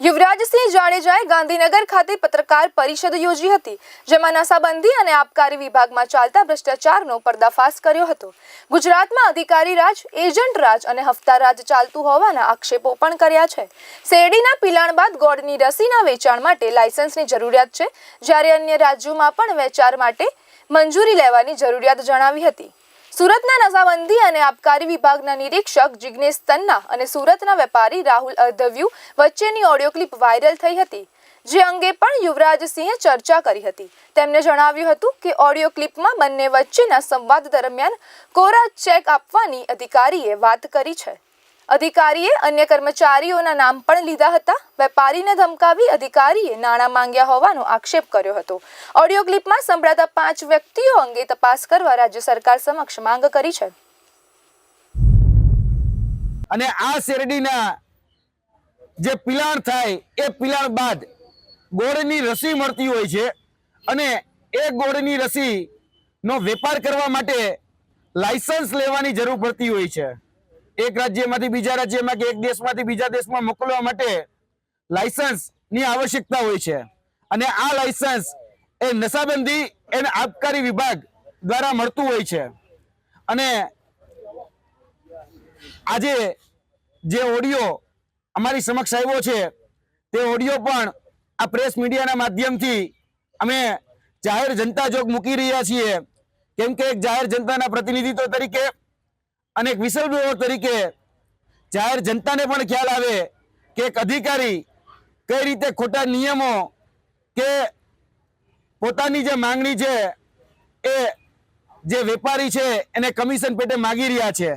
યુવરાજસિંહ જાડેજાએ ગાંધીનગર ખાતે પત્રકાર પરિષદ યોજી હતી, જેમાં નશાબંધી અને આબકારી વિભાગમાં ચાલતા ભ્રષ્ટાચારનો પર્દાફાશ કર્યો હતો. ગુજરાતમાં અધિકારી રાજ, એજન્ટ રાજ અને હફતા રાજ ચાલતું હોવાના આક્ષેપો પણ કર્યા છે. શેરડીના પિલાણ બાદ ગોળની રસીના વેચાણ માટે લાયસન્સની જરૂરિયાત છે, જ્યારે અન્ય રાજ્યોમાં પણ વેચાણ માટે મંજૂરી લેવાની જરૂરિયાત જણાવી હતી. સુરતના નશાબંધી અને આબકારી વિભાગના નિરીક્ષક જિગ્નેશ તન્ના અને સુરતના વેપારી રાહુલ અર્ધવ્યુ વચ્ચેની ઓડિયો ક્લિપ વાયરલ થઈ હતી, જે અંગે પણ યુવરાજસિંહે ચર્ચા કરી હતી. તેમણે જણાવ્યું હતું કે ઓડિયો ક્લિપમાં બંને વચ્ચેના સંવાદ દરમિયાન કોરા ચેક આપવાની અધિકારીએ વાત કરી છે. અધિકારીએ અન્ય કર્મચારીઓના નામ પણ લીધા હતા. વેપારીને ધમકાવી અધિકારીએ નાણાં માંગ્યા હોવાનો આક્ષેપ કર્યો હતો. ઓડિયો ક્લિપમાં સંભળાતા પાંચ વ્યક્તિઓ અંગે તપાસ કરવા રાજ્ય સરકાર સમક્ષ માંગ કરી છે. અને આ શેરડીના જે પિલાણ થાય, એ પિલાણ બાદ ગોળની રસી મળતી હોય છે અને એ ગોળની રસી નો વેપાર કરવા માટે લાયસન્સ લેવાની જરૂર પડતી હોય છે. એક રાજ્યમાંથી બીજા રાજ્યમાં કે એક દેશમાંથી બીજા દેશમાં મોકલવા માટે લાયસન્સની આવશ્યકતા હોય છે. અને આ લાયસન્સ એ નશાબંધી એને આબકારી વિભાગ દ્વારા મળતું હોય છે. અને આજે જે ઓડિયો અમારી સમક્ષ આવ્યો છે, તે ઓડિયો પણ આ પ્રેસ મીડિયાના માધ્યમથી અમે જાહેર જનતા જોગ મૂકી રહ્યા છીએ. કેમ કે એક જાહેર જનતાના પ્રતિનિધિત્વ તરીકે અને એક વિસલ તરીકે જાહેર જનતાને પણ ખ્યાલ આવે કે એક અધિકારી કઈ રીતે ખોટા નિયમો કે પોતાની જે માંગણી છે એ જે વેપારી છે એને કમિશન પેટે માગી રહ્યા છે.